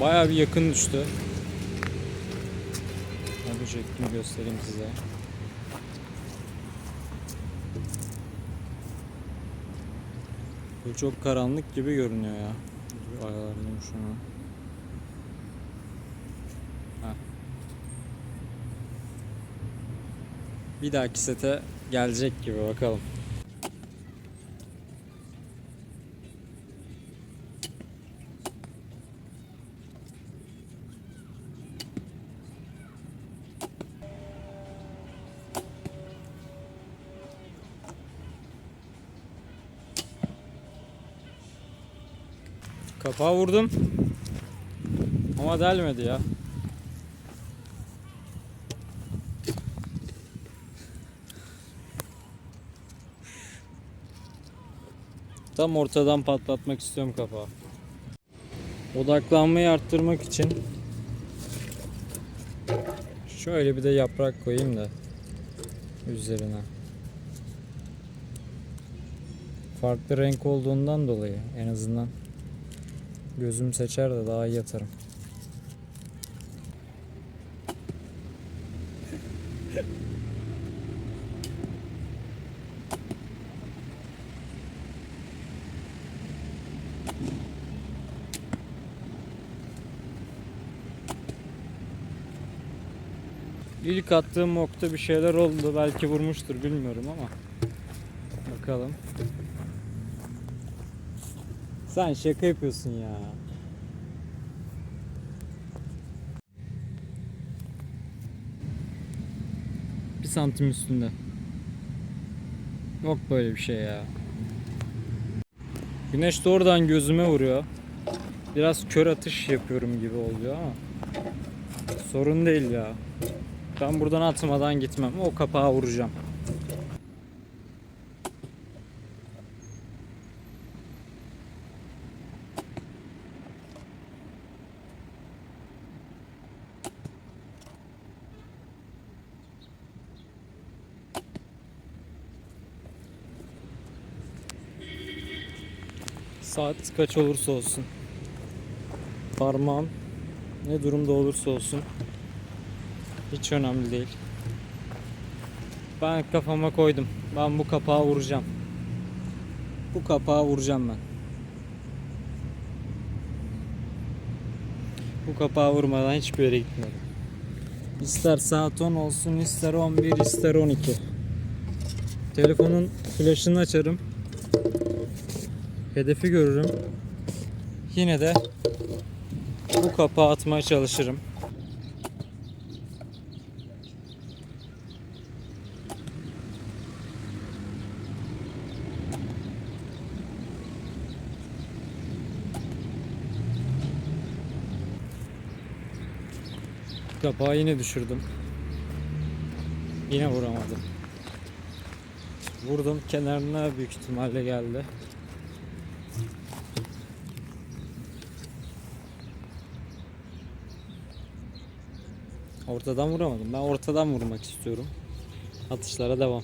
Bayağı bir yakın düştü. Hadi şeklini göstereyim size. Bu çok karanlık gibi görünüyor ya. Ayarlayayım şunu. Bir dahaki sete gelecek gibi bakalım. Kapağı vurdum. Ama delmedi ya. Tam ortadan patlatmak istiyorum kapağı. Odaklanmayı arttırmak için şöyle bir de yaprak koyayım da üzerine. Farklı renk olduğundan dolayı en azından gözüm seçer de daha iyi yatarım. İlk attığım nokta bir şeyler oldu. Belki vurmuştur bilmiyorum ama. Bakalım. Sen şaka yapıyorsun ya. Bir santim üstünde. Yok böyle bir şey ya. Güneş doğrudan gözüme vuruyor. Biraz kör atış yapıyorum gibi oluyor ama sorun değil ya. Ben buradan atmadan gitmem. O kapağa vuracağım. Saat kaç olursa olsun. Parmağım ne durumda olursa olsun hiç önemli değil. Ben kafama koydum. Ben bu kapağı vuracağım. Bu kapağı vuracağım ben. Bu kapağı vurmadan hiçbir yere gitmiyorum. İster saat 10 olsun, ister 11, ister 12. Telefonun flaşını açarım. Hedefi görürüm. Yine de bu kapağı atmaya çalışırım. Kapağı yine düşürdüm. Yine vuramadım. Vurdum kenarına büyük ihtimalle geldi. Ortadan vuramadım. Ben ortadan vurmak istiyorum. Atışlara devam.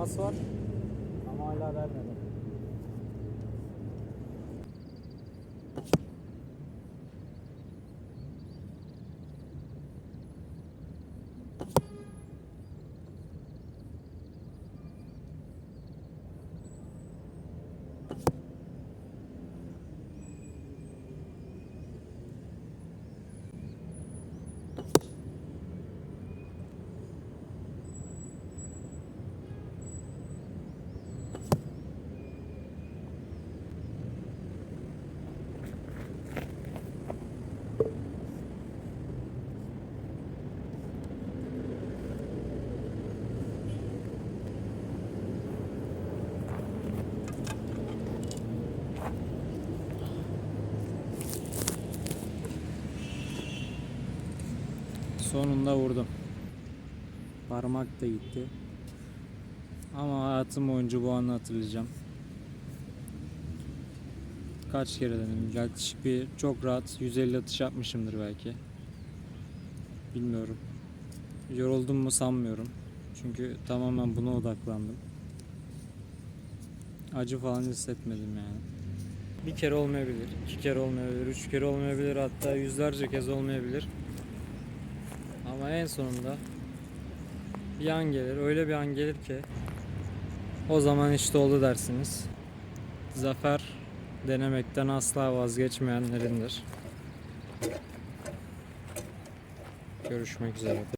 Temas var ama hala vermedi. Sonunda vurdum. Parmak da gitti. Ama hayatım boyunca bu anı hatırlayacağım. Kaç kere denedim. Yaklaşık bir çok rahat 150 atış yapmışımdır belki. Bilmiyorum. Yoruldum mu sanmıyorum. Çünkü tamamen buna odaklandım. Acı falan hissetmedim yani. Bir kere olmayabilir, iki kere olmayabilir, üç kere olmayabilir, hatta yüzlerce kez olmayabilir. Ama en sonunda bir an gelir, öyle bir an gelir ki o zaman işte oldu dersiniz. Zafer denemekten asla vazgeçmeyenlerindir. Görüşmek üzere.